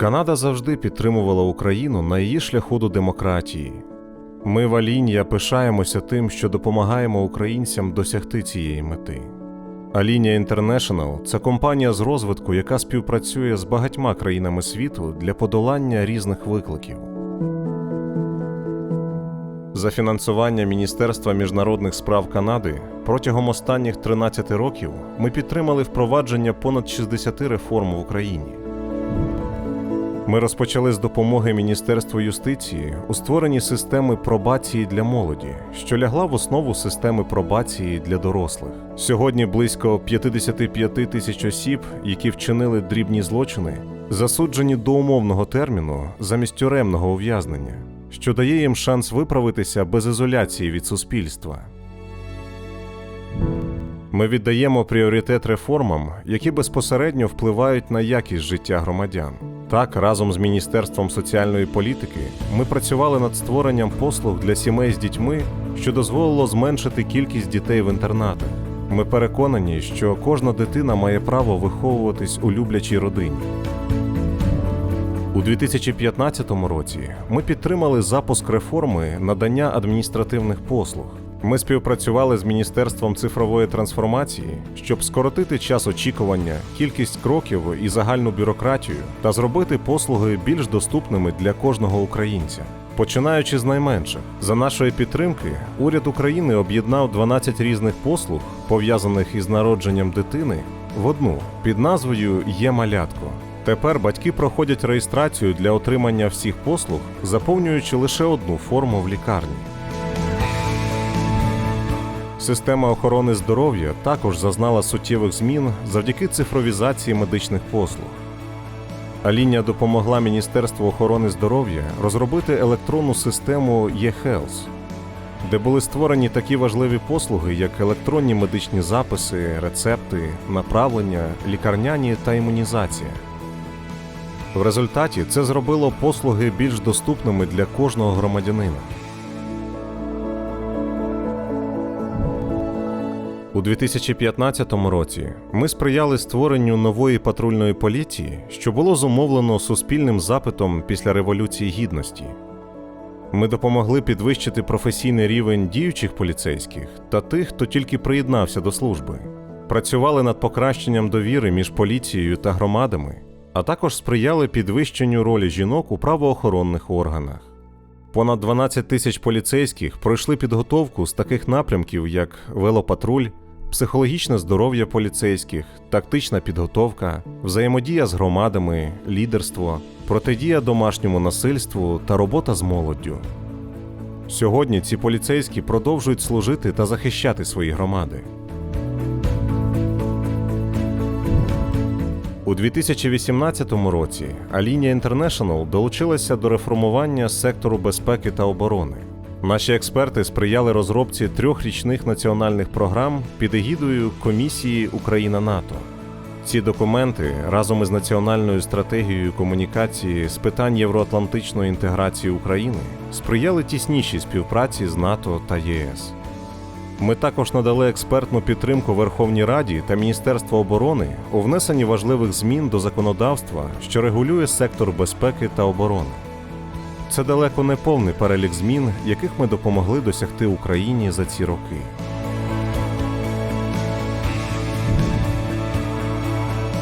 Канада завжди підтримувала Україну на її шляху до демократії. Ми в Алінія пишаємося тим, що допомагаємо українцям досягти цієї мети. Алінія Інтернешнл це компанія з розвитку, яка співпрацює з багатьма країнами світу для подолання різних викликів. За фінансування Міністерства міжнародних справ Канади протягом останніх 13 років ми підтримали впровадження понад 60 реформ в Україні. Ми розпочали з допомоги Міністерству юстиції у створенні системи пробації для молоді, що лягла в основу системи пробації для дорослих. Сьогодні близько 55 тисяч осіб, які вчинили дрібні злочини, засуджені до умовного терміну замість тюремного ув'язнення, що дає їм шанс виправитися без ізоляції від суспільства. Ми віддаємо пріоритет реформам, які безпосередньо впливають на якість життя громадян. Так, разом з Міністерством соціальної політики ми працювали над створенням послуг для сімей з дітьми, що дозволило зменшити кількість дітей в інтернатах. Ми переконані, що кожна дитина має право виховуватись у люблячій родині. У 2015 році ми підтримали запуск реформи надання адміністративних послуг. Ми співпрацювали з Міністерством цифрової трансформації, щоб скоротити час очікування, кількість кроків і загальну бюрократію та зробити послуги більш доступними для кожного українця. Починаючи з найменших, за нашої підтримки, уряд України об'єднав 12 різних послуг, пов'язаних із народженням дитини, в одну під назвою Є малятко. Тепер батьки проходять реєстрацію для отримання всіх послуг, заповнюючи лише одну форму в лікарні. Система охорони здоров'я також зазнала суттєвих змін завдяки цифровізації медичних послуг. Алінія допомогла Міністерству охорони здоров'я розробити електронну систему eHealth, де були створені такі важливі послуги, як електронні медичні записи, рецепти, направлення, лікарняні та імунізація. В результаті це зробило послуги більш доступними для кожного громадянина. У 2015 році ми сприяли створенню нової патрульної поліції, що було зумовлено суспільним запитом після Революції Гідності. Ми допомогли підвищити професійний рівень діючих поліцейських та тих, хто тільки приєднався до служби, працювали над покращенням довіри між поліцією та громадами, а також сприяли підвищенню ролі жінок у правоохоронних органах. Понад 12 тисяч поліцейських пройшли підготовку з таких напрямків, як велопатруль, психологічне здоров'я поліцейських, тактична підготовка, взаємодія з громадами, лідерство, протидія домашньому насильству та робота з молоддю. Сьогодні ці поліцейські продовжують служити та захищати свої громади. У 2018 році Алінія Інтернешнл долучилася до реформування сектору безпеки та оборони. Наші експерти сприяли розробці трьох річних національних програм під егідою Комісії Україна НАТО. Ці документи разом із національною стратегією комунікації з питань євроатлантичної інтеграції України сприяли тіснішій співпраці з НАТО та ЄС. Ми також надали експертну підтримку Верховній Раді та Міністерству оборони у внесенні важливих змін до законодавства, що регулює сектор безпеки та оборони. Це далеко не повний перелік змін, яких ми допомогли досягти Україні за ці роки.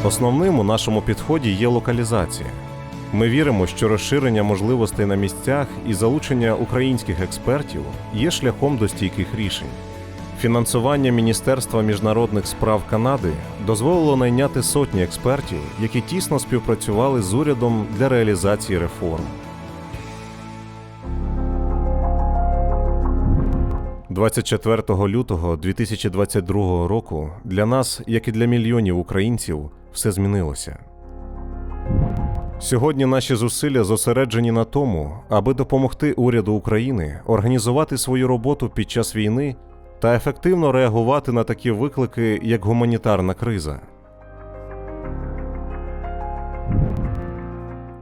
Основним у нашому підході є локалізація. Ми віримо, що розширення можливостей на місцях і залучення українських експертів є шляхом до стійких рішень. Фінансування Міністерства міжнародних справ Канади дозволило найняти сотні експертів, які тісно співпрацювали з урядом для реалізації реформ. 24 лютого 2022 року для нас, як і для мільйонів українців, все змінилося. Сьогодні наші зусилля зосереджені на тому, аби допомогти уряду України організувати свою роботу під час війни та ефективно реагувати на такі виклики, як гуманітарна криза.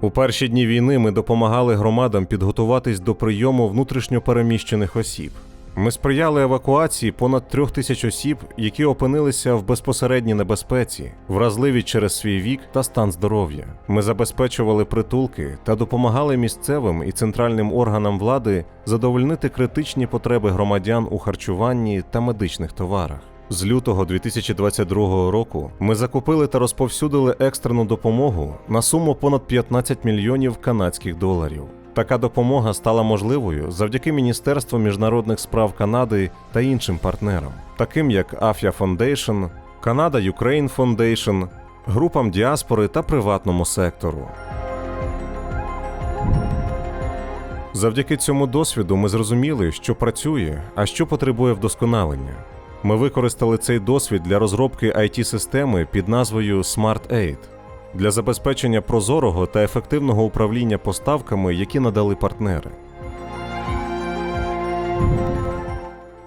У перші дні війни ми допомагали громадам підготуватись до прийому внутрішньопереміщених осіб. Ми сприяли евакуації понад трьох тисяч осіб, які опинилися в безпосередній небезпеці, вразливі через свій вік та стан здоров'я. Ми забезпечували притулки та допомагали місцевим і центральним органам влади задовольнити критичні потреби громадян у харчуванні та медичних товарах. З лютого 2022 року ми закупили та розповсюдили екстрену допомогу на суму понад 15 мільйонів канадських доларів. Така допомога стала можливою завдяки Міністерству міжнародних справ Канади та іншим партнерам, таким як Афія Foundation, Канада Ukraine Foundation, групам діаспори та приватному сектору. Завдяки цьому досвіду ми зрозуміли, що працює, а що потребує вдосконалення. Ми використали цей досвід для розробки IT-системи під назвою Smart Aid для забезпечення прозорого та ефективного управління поставками, які надали партнери.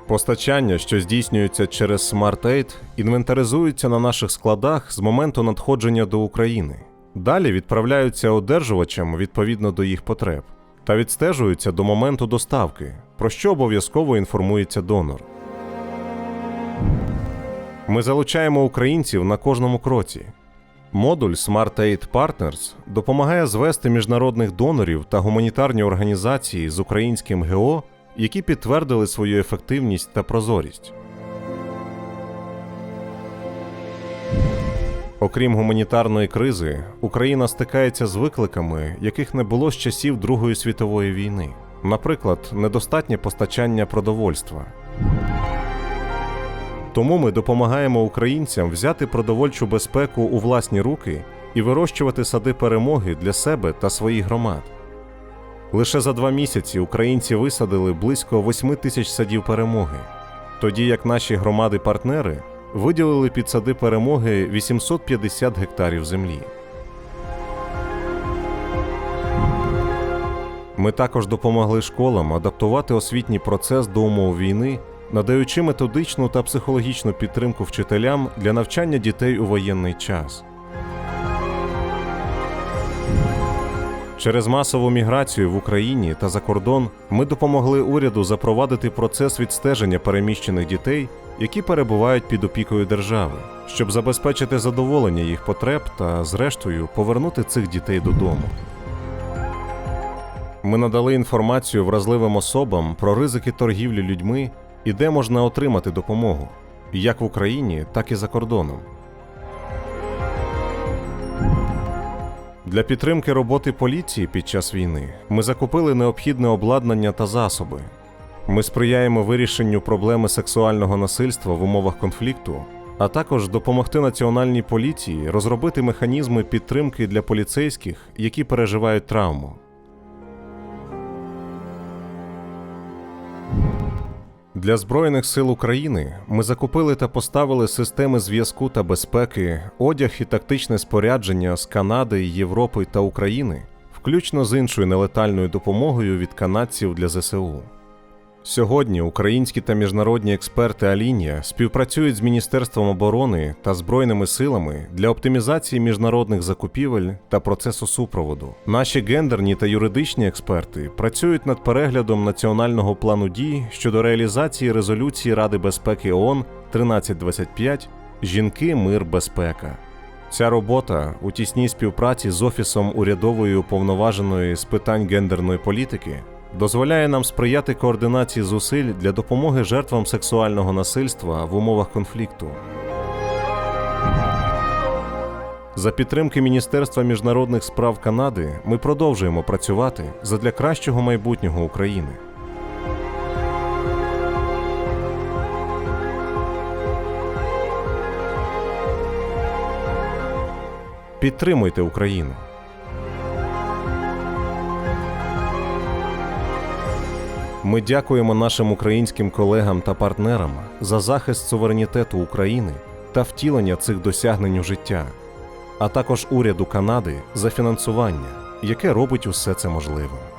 Постачання, що здійснюються через Smart Aid, інвентаризуються на наших складах з моменту надходження до України. Далі відправляються одержувачам відповідно до їх потреб та відстежуються до моменту доставки, про що обов'язково інформується донор. Ми залучаємо українців на кожному кроці. Модуль Smart Aid Partners допомагає звести міжнародних донорів та гуманітарні організації з українським ГО, які підтвердили свою ефективність та прозорість. Окрім гуманітарної кризи, Україна стикається з викликами, яких не було з часів Другої світової війни, наприклад, недостатнє постачання продовольства. Тому ми допомагаємо українцям взяти продовольчу безпеку у власні руки і вирощувати сади перемоги для себе та своїх громад. Лише за два місяці українці висадили близько 8 тисяч садів перемоги, тоді як наші громади-партнери виділили під сади перемоги 850 гектарів землі. Ми також допомогли школам адаптувати освітній процес до умов війни, надаючи методичну та психологічну підтримку вчителям для навчання дітей у воєнний час. Через масову міграцію в Україні та за кордон ми допомогли уряду запровадити процес відстеження переміщених дітей, які перебувають під опікою держави, щоб забезпечити задоволення їх потреб та, зрештою, повернути цих дітей додому. Ми надали інформацію вразливим особам про ризики торгівлі людьми і де можна отримати допомогу, як в Україні, так і за кордоном. Для підтримки роботи поліції під час війни ми закупили необхідне обладнання та засоби. Ми сприяємо вирішенню проблеми сексуального насильства в умовах конфлікту, а також допомогти національній поліції розробити механізми підтримки для поліцейських, які переживають травму. Для Збройних сил України ми закупили та поставили системи зв'язку та безпеки, одяг і тактичне спорядження з Канади, Європи та України, включно з іншою нелетальною допомогою від канадців для ЗСУ. Сьогодні українські та міжнародні експерти Алінія співпрацюють з Міністерством оборони та Збройними силами для оптимізації міжнародних закупівель та процесу супроводу. Наші гендерні та юридичні експерти працюють над переглядом національного плану дій щодо реалізації резолюції Ради безпеки ООН 1325 Жінки, мир, безпека. Ця робота у тісній співпраці з Офісом урядової уповноваженої з питань гендерної політики дозволяє нам сприяти координації зусиль для допомоги жертвам сексуального насильства в умовах конфлікту. За підтримки Міністерства міжнародних справ Канади ми продовжуємо працювати задля кращого майбутнього України. Підтримуйте Україну. Ми дякуємо нашим українським колегам та партнерам за захист суверенітету України та втілення цих досягнень у життя, а також уряду Канади за фінансування, яке робить усе це можливим.